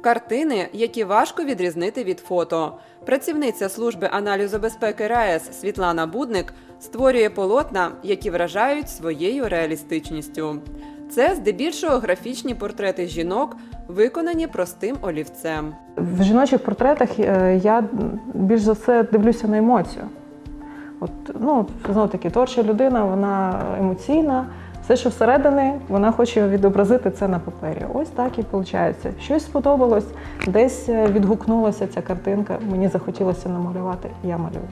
Картини, які важко відрізнити від фото. Працівниця служби аналізу безпеки РаЕС Світлана Будник створює полотна, які вражають своєю реалістичністю. Це здебільшого графічні портрети жінок, виконані простим олівцем. В жіночих портретах е, я більш за все дивлюся на емоцію. От, ну, знову таки, творча людина, вона емоційна. Все, що всередині, вона хоче відобразити це на папері. Ось так і виходить. Щось сподобалось, десь е, відгукнулася ця картинка, мені захотілося намалювати, я малюю.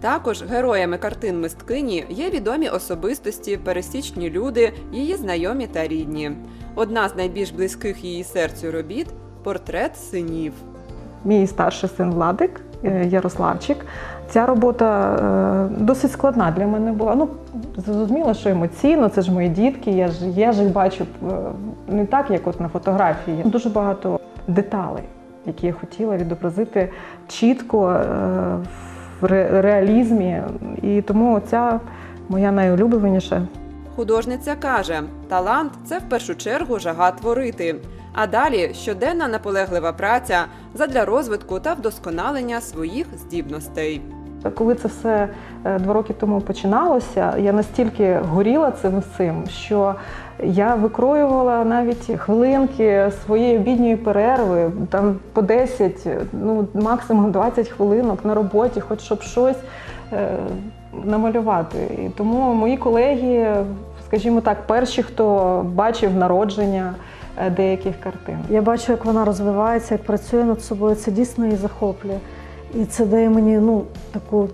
Також героями картин мисткині є відомі особистості, пересічні люди, її знайомі та рідні. Одна з найбільш близьких її серцю робіт портрет синів. Мій старший син Владик Ярославчик. Ця робота е, досить складна для мене була. Ну, зрозуміло, що емоційно, це ж мої дітки, я ж, я ж їх бачу е, не так, як от на фотографії. Дуже багато деталей, які я хотіла відобразити чітко е, в реалізмі. І тому ця моя найулюбленіша. Художниця каже: талант це в першу чергу жага творити. А далі щоденна наполеглива праця задля розвитку та вдосконалення своїх здібностей. Коли це все е, два роки тому починалося, я настільки горіла цим всім, що я викроювала навіть хвилинки своєї обідньої перерви, там по 10, ну максимум 20 хвилинок на роботі, хоч щоб щось е, намалювати. І тому мої колеги, скажімо так, перші, хто бачив народження е, деяких картин. Я бачу, як вона розвивається, як працює над собою. Це дійсно її захоплює. І це дає мені ну, таку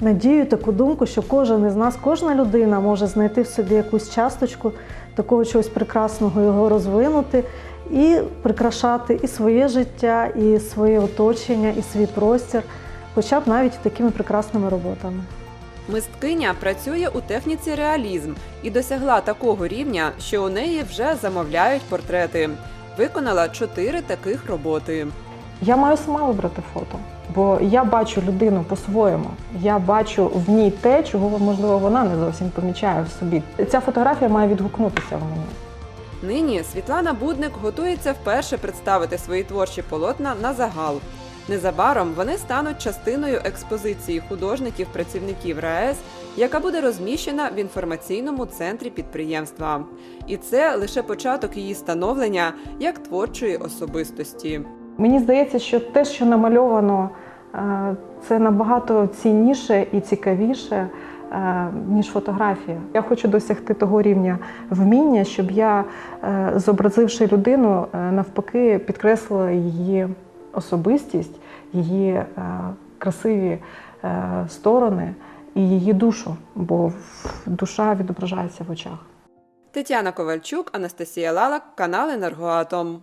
надію, таку думку, що кожен із нас, кожна людина може знайти в собі якусь часточку такого чогось прекрасного, його розвинути і прикрашати і своє життя, і своє оточення, і свій простір, хоча б навіть такими прекрасними роботами. Мисткиня працює у техніці реалізм і досягла такого рівня, що у неї вже замовляють портрети. Виконала чотири таких роботи. Я маю сама вибрати фото, бо я бачу людину по-своєму. Я бачу в ній те, чого можливо вона не зовсім помічає в собі. Ця фотографія має відгукнутися в мені. Нині Світлана Будник готується вперше представити свої творчі полотна на загал. Незабаром вони стануть частиною експозиції художників-працівників РаЕС, яка буде розміщена в інформаційному центрі підприємства. І це лише початок її становлення як творчої особистості. Мені здається, що те, що намальовано, е, це набагато цінніше і цікавіше, е, ніж фотографія. Я хочу досягти того рівня вміння, щоб я, е, зобразивши людину, навпаки, підкреслила її особистість, її е, красиві е, сторони і її душу, бо душа відображається в очах. Тетяна Ковальчук, Анастасія Лалак, канал Енергоатом.